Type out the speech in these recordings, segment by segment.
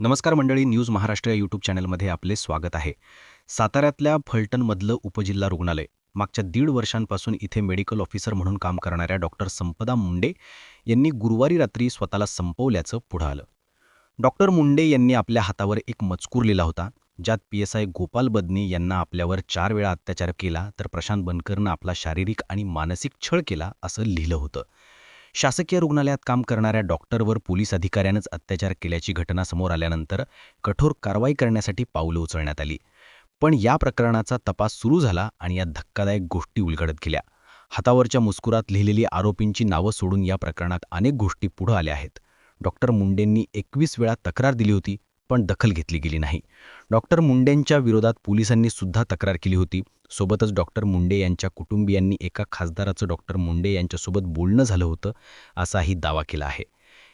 नमस्कार मंडळी न्यूज महाराष्ट्र या यूट्यूब चॅनलमध्ये आपले स्वागत आहे. साताऱ्यातल्या फलटणमधलं उपजिल्हा रुग्णालय मागच्या दीड वर्षांपासून इथे मेडिकल ऑफिसर म्हणून काम करणाऱ्या डॉक्टर संपदा मुंडे यांनी गुरुवारी रात्री स्वतःला संपवल्याचं पुढं आलं. डॉक्टर मुंडे यांनी आपल्या हातावर एक मजकूर लिहिला होता ज्यात P S I Gopal Badni यांना आपल्यावर चार वेळा अत्याचार केला तर प्रशांत बनकरनं आपला शारीरिक आणि मानसिक छळ केला असं लिहिलं होतं. शासकीय रुग्णालयात काम करणाऱ्या डॉक्टरवर पोलीस अधिकाऱ्यानंच अत्याचार केल्याची घटना समोर आल्यानंतर कठोर कारवाई करण्यासाठी पावलं उचलण्यात आली. पण या प्रकरणाचा तपास सुरू झाला आणि या धक्कादायक गोष्टी उलगडत गेल्या. हातावरच्या मुस्कुरात लिहिलेली आरोपींची नावं सोडून या प्रकरणात अनेक गोष्टी पुढं आल्या आहेत. डॉक्टर मुंडेंनी एकवीस वेळा तक्रार दिली होती पण दखल घेतली गेली नाही. डॉक्टर मुंडेंच्या विरोधात पोलिसांनी सुद्धा तक्रार केली होती सोबतच डॉक्टर मुंडे यांच्या कुटुंबियांनी एका खासदाराचं डॉक्टर मुंडे यांच्यासोबत बोलणं झालं होतं असाही दावा केला आहे.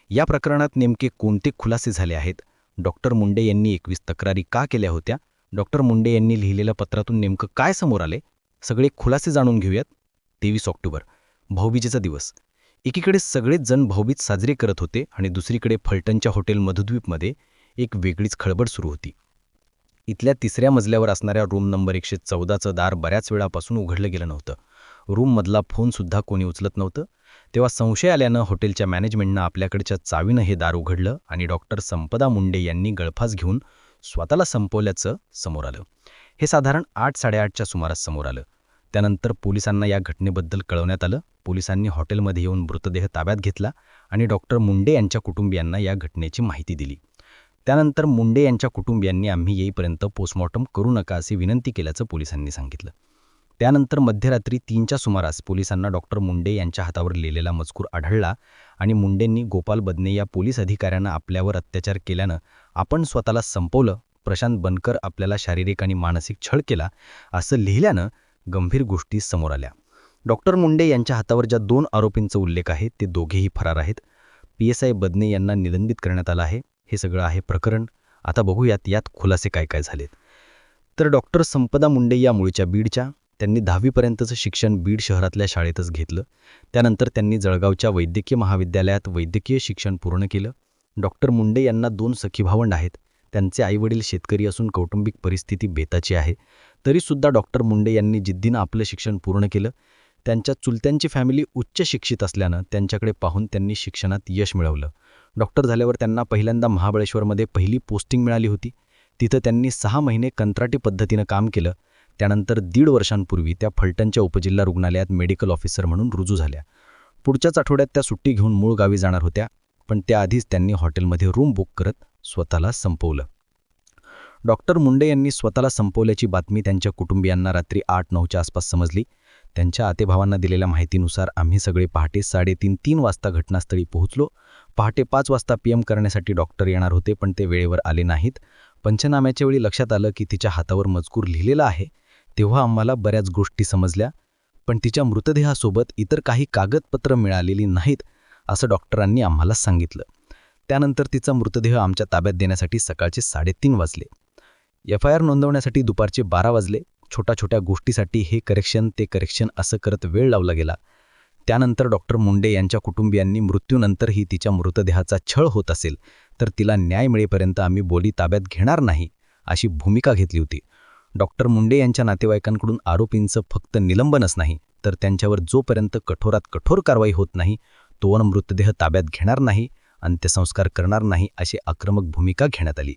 या प्रकरणात नेमके कोणते खुलासे झाले आहेत? डॉक्टर मुंडे यांनी एकवीस तक्रारी का केल्या होत्या? डॉक्टर मुंडे यांनी लिहिलेल्या पत्रातून नेमकं काय समोर आले सगळे खुलासे जाणून घेऊयात. तेवीस ऑक्टोबर भाऊबीजेचा दिवस. एकीकडे सगळेच जण भाऊबीज साजरे करत होते आणि दुसरीकडे फलटणच्या हॉटेल मधुद्वीपमध्ये एक वेगळीच खळबळ सुरू होती. इथल्या तिसऱ्या मजल्यावर असणाऱ्या रूम नंबर एकशे चौदाचं दार बऱ्याच वेळापासून उघडलं गेलं नव्हतं. रूममधला फोनसुद्धा कोणी उचलत नव्हतं. तेव्हा संशय आल्यानं हॉटेलच्या मॅनेजमेंटनं आपल्याकडच्या चावीनं हे दार उघडलं आणि डॉक्टर संपदा मुंडे यांनी गळफास घेऊन स्वतःला संपवल्याचं समोर आलं. हे साधारण आठ साडेआठच्या सुमारास समोर आलं. त्यानंतर पोलिसांना या घटनेबद्दल कळवण्यात आलं. पोलिसांनी हॉटेलमध्ये येऊन मृतदेह ताब्यात घेतला आणि डॉक्टर मुंडे यांच्या कुटुंबियांना या घटनेची माहिती दिली. त्यानंतर मुंडे यांच्या कुटुंबियांनी आम्ही येईपर्यंत पोस्टमॉर्टम करू नका अशी विनंती केल्याचं पोलिसांनी सांगितलं. त्यानंतर मध्यरात्री तीनच्या सुमारास पोलिसांना डॉक्टर मुंडे यांच्या हातावर लिहिलेला मजकूर आढळला आणि मुंडेंनी गोपाल बदने या पोलीस अधिकाऱ्यांना आपल्यावर अत्याचार केल्यानं आपण स्वतःला संपवलं प्रशांत बनकर आपल्याला शारीरिक आणि मानसिक छळ केला असं लिहिल्यानं गंभीर गोष्टी समोर आल्या. डॉक्टर मुंडे यांच्या हातावर ज्या दोन आरोपींचा उल्लेख आहे ते दोघेही फरार आहेत. पी एस आय बदने यांना निलंबित करण्यात आलं आहे. हे सगळं आहे प्रकरण. आता बघूयात यात खुलासे काय काय झालेत. तर डॉक्टर संपदा मुंडे या मुळीच्या बीडच्या त्यांनी दहावीपर्यंतचं शिक्षण बीड शहरातल्या शाळेतच घेतलं. त्यानंतर त्यांनी जळगावच्या वैद्यकीय महाविद्यालयात वैद्यकीय शिक्षण पूर्ण केलं. डॉक्टर मुंडे यांना दोन सखीभावंड आहेत. त्यांचे आईवडील शेतकरी असून कौटुंबिक परिस्थिती बेताची आहे. तरीसुद्धा डॉक्टर मुंडे यांनी जिद्दीनं आपलं शिक्षण पूर्ण केलं. त्यांच्या चुलत्यांची फॅमिली उच्च शिक्षित असल्यानं त्यांच्याकडे पाहून त्यांनी शिक्षणात यश मिळवलं. डॉक्टर झाल्यावर त्यांना पहिल्यांदा महाबळेश्वरमध्ये पहिली पोस्टिंग मिळाली होती. तिथं त्यांनी सहा महिने कंत्राटी पद्धतीनं काम केलं. त्यानंतर दीड वर्षांपूर्वी त्या फलटणच्या उपजिल्हा रुग्णालयात मेडिकल ऑफिसर म्हणून रुजू झाल्या. पुढच्याच आठवड्यात त्या सुट्टी घेऊन मूळ गावी जाणार होत्या पण त्याआधीच त्यांनी हॉटेलमध्ये रूम बुक करत स्वतःला संपवलं. डॉक्टर मुंडे यांनी स्वतःला संपवल्याची बातमी त्यांच्या कुटुंबियांना रात्री आठ नऊच्या आसपास समजली. त्यांच्या आतेभावांना दिलेल्या माहितीनुसार आम्ही सगळे पहाटे साडेतीन तीन वाजता घटनास्थळी पोहोचलो. पहाटे पाच वाजता पी एम करण्यासाठी डॉक्टर येणार होते पण ते वेळेवर आले नाहीत. पंचनाम्याच्या वेळी लक्षात आलं की तिच्या हातावर मजकूर लिहिलेला आहे. तेव्हा आम्हाला बऱ्याच गोष्टी समजल्या पण तिच्या मृतदेहासोबत इतर काही कागदपत्र मिळालेली नाहीत असं डॉक्टरांनी आम्हाला सांगितलं. त्यानंतर तिचा मृतदेह आमच्या ताब्यात देण्यासाठी सकाळचे साडेतीन वाजले. एफ आय आर नोंदवण्यासाठी दुपारचे बारा वाजले. छोट्या छोट्या गोष्टीसाठी हे करेक्शन ते करेक्शन असं करत वेळ लावला गेला. त्यानंतर डॉक्टर मुंडे यांच्या कुटुंबियांनी मृत्यूनंतरही तिच्या मृतदेहाचा छळ होत असेल तर तिला न्याय मिळेपर्यंत आम्ही बोली ताब्यात घेणार नाही अशी भूमिका घेतली होती. डॉक्टर मुंडे यांच्या नातेवाईकांकडून आरोपींचं फक्त निलंबनच नाही तर त्यांच्यावर जोपर्यंत कठोरात कठोर कारवाई होत नाही तोवर मृतदेह ताब्यात घेणार नाही अंत्यसंस्कार करणार नाही अशी आक्रमक भूमिका घेण्यात आली.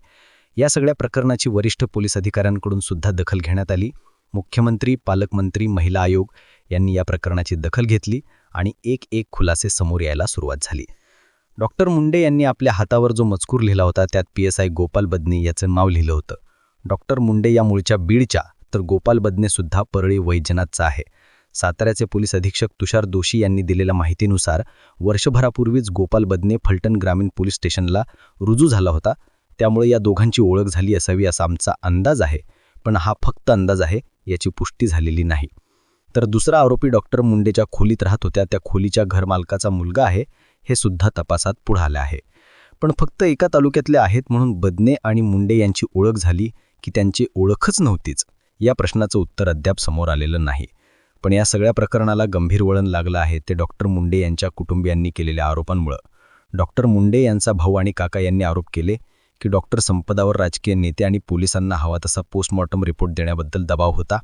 या सगळ्या प्रकरणाची वरिष्ठ पोलीस अधिकाऱ्यांकडून सुद्धा दखल घेण्यात आली. मुख्यमंत्री पालकमंत्री महिला आयोग यांनी या प्रकरणाची दखल घेतली आणि एक एक खुलासे समोर यायला सुरुवात झाली. डॉक्टर मुंडे यांनी आपल्या हातावर जो मजकूर लिहिला होता त्यात P S I Gopal Badne याचं नाव लिहिलं होतं. डॉक्टर मुंडे या मूळच्या बीडच्या तर गोपाल बदनेसुद्धा परळी वैजनाथचा आहे. साताऱ्याचे पोलीस अधीक्षक तुषार दोशी यांनी दिलेल्या माहितीनुसार वर्षभरापूर्वीच गोपाल बदने फलटण ग्रामीण पोलीस स्टेशनला रुजू झाला होता. त्यामुळे या दोघांची ओळख झाली असावी असा आमचा अंदाज आहे पण हा फक्त अंदाज आहे याची पुष्टी झालेली नाही. तर दुसरा आरोपी डॉक्टर मुंडेच्या खोलीत राहत होत्या. त्या खोलीच्या घरमालकाचा मुलगा आहे हे सुद्धा तपासात पुढे आलं आहे. पण फक्त एका तालुक्यातले आहेत म्हणून बदने आणि मुंडे यांची ओळख झाली की त्यांची ओळखच नव्हतीच. या प्रश्नाचं उत्तर अद्याप समोर आलेलं नाही. पण या सगळ्या प्रकरणाला गंभीर वळण लागलं आहे ते डॉक्टर मुंडे यांच्या कुटुंबियांनी केलेल्या आरोपांमुळं. डॉक्टर मुंडे यांचा भाऊ आणि काका यांनी आरोप केले की डॉक्टर संपदावर राजकीय नेते आणि पोलिसांना हवा तसा पोस्टमॉर्टम रिपोर्ट देण्याबद्दल दबाव होता.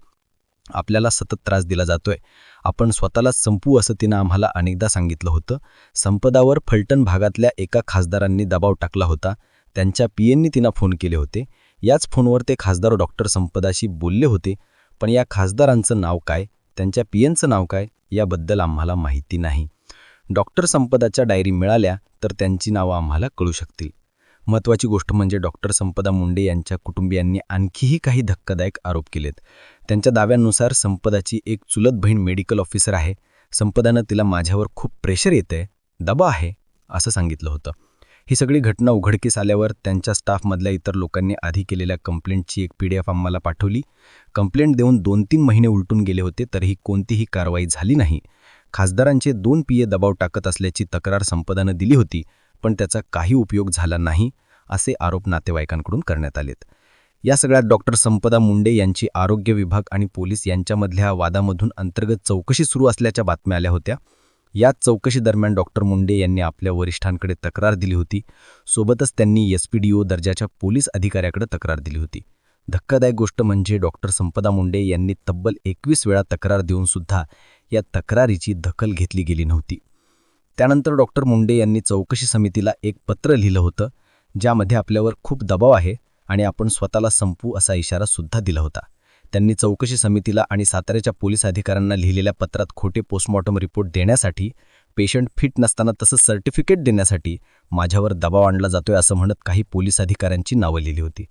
आपल्याला सतत त्रास दिला जातोय. आपण स्वतःलाच संपू असं तिनं आम्हाला अनेकदा सांगितलं होतं. संपदावर फलटण भागातल्या एका खासदारांनी दबाव टाकला होता. त्यांच्या पीएननी तिनं फोन केले होते. याच फोनवर ते खासदार डॉक्टर संपदाशी बोलले होते. पण या खासदारांचं नाव काय? त्यांच्या पीएनचं नाव काय? याबद्दल आम्हाला माहिती नाही. डॉक्टर संपदाच्या डायरी मिळाल्या तर त्यांची नावं आम्हाला कळू शकतील. महत्त्वाची गोष्ट म्हणजे डॉक्टर संपदा मुंडे यांच्या कुटुंबियांनी आणखीही काही धक्कादायक आरोप केलेत. त्यांच्या दाव्यानुसार संपदाची एक चुलत बहीण मेडिकल ऑफिसर आहे. संपदानं तिला माझ्यावर खूप प्रेशर येतंय दबा आहे असं सांगितलं होतं. ही सगळी घटना उघडकीस आल्यावर त्यांच्या स्टाफमधल्या इतर लोकांनी आधी केलेल्या कंप्लेंटची एक पी डी एफ आम्हाला पाठवली. कंप्लेंट देऊन दोन तीन महिने उलटून गेले होते तरीही कोणतीही कारवाई झाली नाही. खासदारांचे दोन पीए दबाव टाकत असल्याची तक्रार संपदानं दिली होती. पण त्याचा काही उपयोग झाला नाही असे आरोप नातेवाईकांकडून करण्यात आलेत. या सगळ्यात डॉक्टर संपदा मुंडे यांची आरोग्य विभाग आणि पोलीस यांच्यामधल्या वादामधून अंतर्गत चौकशी सुरू असल्याच्या बातम्या आल्या होत्या. याच चौकशीदरम्यान डॉक्टर मुंडे यांनी आपल्या वरिष्ठांकडे तक्रार दिली होती. सोबतच त्यांनी एस पी डी ओ दर्जाच्या पोलीस अधिकाऱ्याकडे तक्रार दिली होती. धक्कादायक गोष्ट म्हणजे डॉक्टर संपदा मुंडे यांनी तब्बल एकवीस वेळा तक्रार देऊनसुद्धा या तक्रारीची दखल घेतली गेली नव्हती. त्यानंतर डॉक्टर मुंडे यांनी चौकशी समितीला एक पत्र लिहिलं होतं ज्यामध्ये आपल्यावर खूप दबाव आहे आणि आपण स्वतःला संपू असा इशारा सुद्धा दिला होता. त्यांनी चौकशी समितीला आणि साताऱ्याच्या पोलीस अधिकाऱ्यांना लिहिलेल्या पत्रात खोटे पोस्टमॉर्टम रिपोर्ट देण्यासाठी पेशंट फिट नसताना तसं सर्टिफिकेट देण्यासाठी माझ्यावर दबाव आणला जातोय असं म्हणत काही पोलीस अधिकाऱ्यांची नावं लिहिली होती.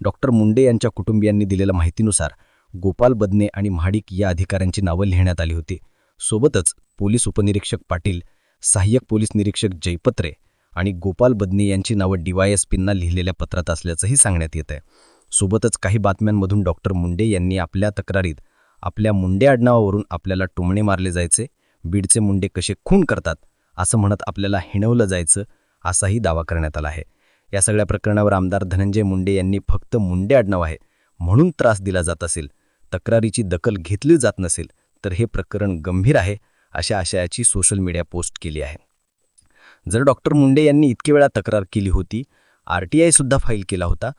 डॉक्टर मुंडे यांच्या कुटुंबियांनी दिलेल्या माहितीनुसार गोपाल बदने आणि महाडिक या अधिकाऱ्यांची नावं लिहिण्यात आली होती. सोबतच पोलीस उपनिरीक्षक पाटील सहाय्यक पोलीस निरीक्षक जयपत्रे आणि गोपाल बदने यांची नावं डीवायएसपींना लिहिलेल्या पत्रात असल्याचंही सांगण्यात येत आहे सोबतच काही बातम्यांमधून डॉक्टर मुंडे यांनी आपल्या तक्रारीत आपल्या मुंडे आडनावावरून आपल्याला टोमणे मारले जायचे बीडचे मुंडे कसे खून करतात असं म्हणत आपल्याला हिणवलं जायचं असाही दावा करण्यात आला आहे. या सगळ्या प्रकरणावर आमदार धनंजय मुंडे यांनी फक्त मुंडे आडनाव आहे म्हणून त्रास दिला जात असेल तक्रारीची दखल घेतली जात नसेल तर हे प्रकरण गंभीर आहे अशा आशयाची सोशल मीडिया पोस्ट केली आहे. जर डॉक्टर मुंडे यांनी इतके वेळा तक्रार केली होती आर टी आयसुद्धा फाईल केला होता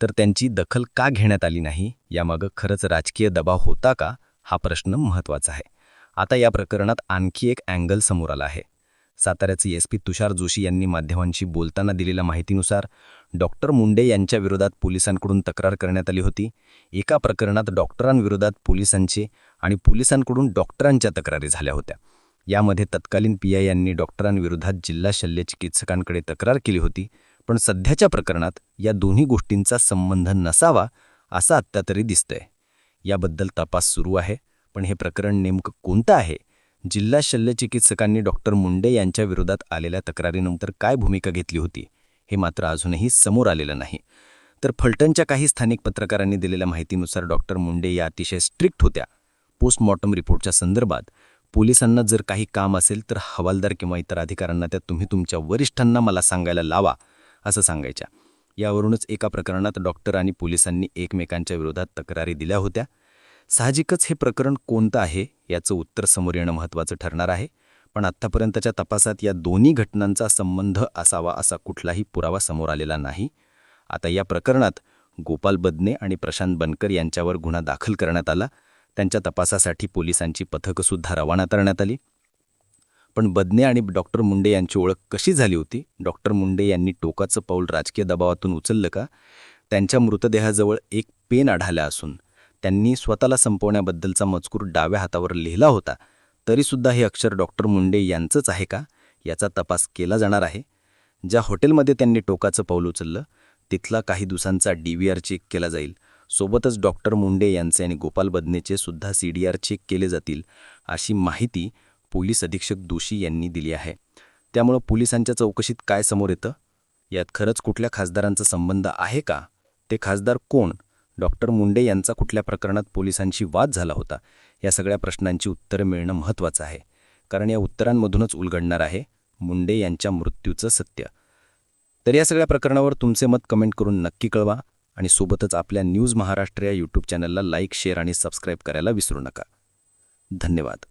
तर त्यांची दखल का घेण्यात आली नाही यामागं खरंच राजकीय दबाव होता का हा प्रश्न महत्त्वाचा आहे. आता या प्रकरणात आणखी एक अँगल समोर आला आहे. साताऱ्याचे एस पी तुषार जोशी यांनी माध्यमांशी बोलताना दिलेल्या माहितीनुसार डॉक्टर मुंडे यांच्या विरोधात पोलिसांकडून तक्रार करण्यात आली होती. एका प्रकरणात डॉक्टरांविरोधात पोलिसांचे आणि पोलिसांकडून डॉक्टरांच्या तक्रारी झाल्या होत्या. यामध्ये तत्कालीन पी आय यांनी डॉक्टरांविरोधात जिल्हा शल्य चिकित्सकांकडे तक्रार केली होती पण सध्याच्या प्रकरणात या दोन्ही गोष्टींचा संबंध नसावा असा आत्ता तरी दिसतंय. याबद्दल तपास सुरू आहे पण हे प्रकरण नेमकं कोणतं आहे? जिल्हा शल्यचिकित्सकांनी डॉक्टर मुंडे यांच्या विरोधात आलेल्या तक्रारीनंतर काय भूमिका घेतली होती हे मात्र अजूनही समोर आलेलं नाही. तर फलटणच्या काही स्थानिक पत्रकारांनी दिलेल्या माहितीनुसार डॉक्टर मुंडे या अतिशय स्ट्रिक्ट होत्या. पोस्टमॉर्टम रिपोर्टच्या संदर्भात पोलिसांना जर काही काम असेल तर हवालदार किंवा इतर अधिकाऱ्यांना त्या तुम्ही तुमच्या वरिष्ठांना मला सांगायला लावा असं सांगायच्या. यावरूनच एका प्रकरणात डॉक्टर आणि पोलिसांनी एकमेकांच्या विरोधात तक्रारी दिल्या होत्या. साहजिकच हे प्रकरण कोणतं आहे याचं उत्तर समोर येणं महत्त्वाचं ठरणार आहे. पण आत्तापर्यंतच्या तपासात या दोन्ही घटनांचा संबंध असावा असा कुठलाही पुरावा समोर आलेला नाही. आता या प्रकरणात गोपाल बदने आणि प्रशांत बनकर यांच्यावर गुन्हा दाखल करण्यात आला. त्यांच्या तपासासाठी पोलिसांची पथकंसुद्धा रवाना करण्यात आली. पण बदने आणि डॉक्टर मुंडे यांची ओळख कशी झाली होती? डॉक्टर मुंडे यांनी टोकाचं पाऊल राजकीय दबावातून उचललं का? त्यांच्या मृतदेहाजवळ एक पेन आढाला असून त्यांनी स्वतःला संपवण्याबद्दलचा मजकूर डाव्या हातावर लिहिला होता. तरीसुद्धा हे अक्षर डॉक्टर मुंडे यांचंच आहे का? याचा तपास केला जाणार आहे. ज्या हॉटेलमध्ये त्यांनी टोकाचं पाऊल उचललं तिथला काही दिवसांचा डी व्ही आर चेक केला जाईल. सोबतच डॉक्टर मुंडे यांचे आणि गोपाल बदनेचे सुद्धा सी डी आर चेक केले जातील अशी माहिती पोलीस अधीक्षक दोषी यांनी दिली आहे. त्यामुळं पोलिसांच्या चौकशीत काय समोर येतं? यात खरंच कुठल्या खासदारांचा संबंध आहे का? ते खासदार कोण? डॉक्टर मुंडे यांचा कुठल्या प्रकरणात पोलिसांशी वाद झाला होता? या सगळ्या प्रश्नांची उत्तरं मिळणं महत्त्वाचं आहे. कारण या उत्तरांमधूनच उलगडणार आहे मुंडे यांच्या मृत्यूचं सत्य. तर या सगळ्या प्रकरणावर तुमचे मत कमेंट करून नक्की कळवा आणि सोबतच आपल्या न्यूज महाराष्ट्र या यूट्यूब चॅनलला लाईक शेअर आणि सबस्क्राईब करायला विसरू नका. धन्यवाद.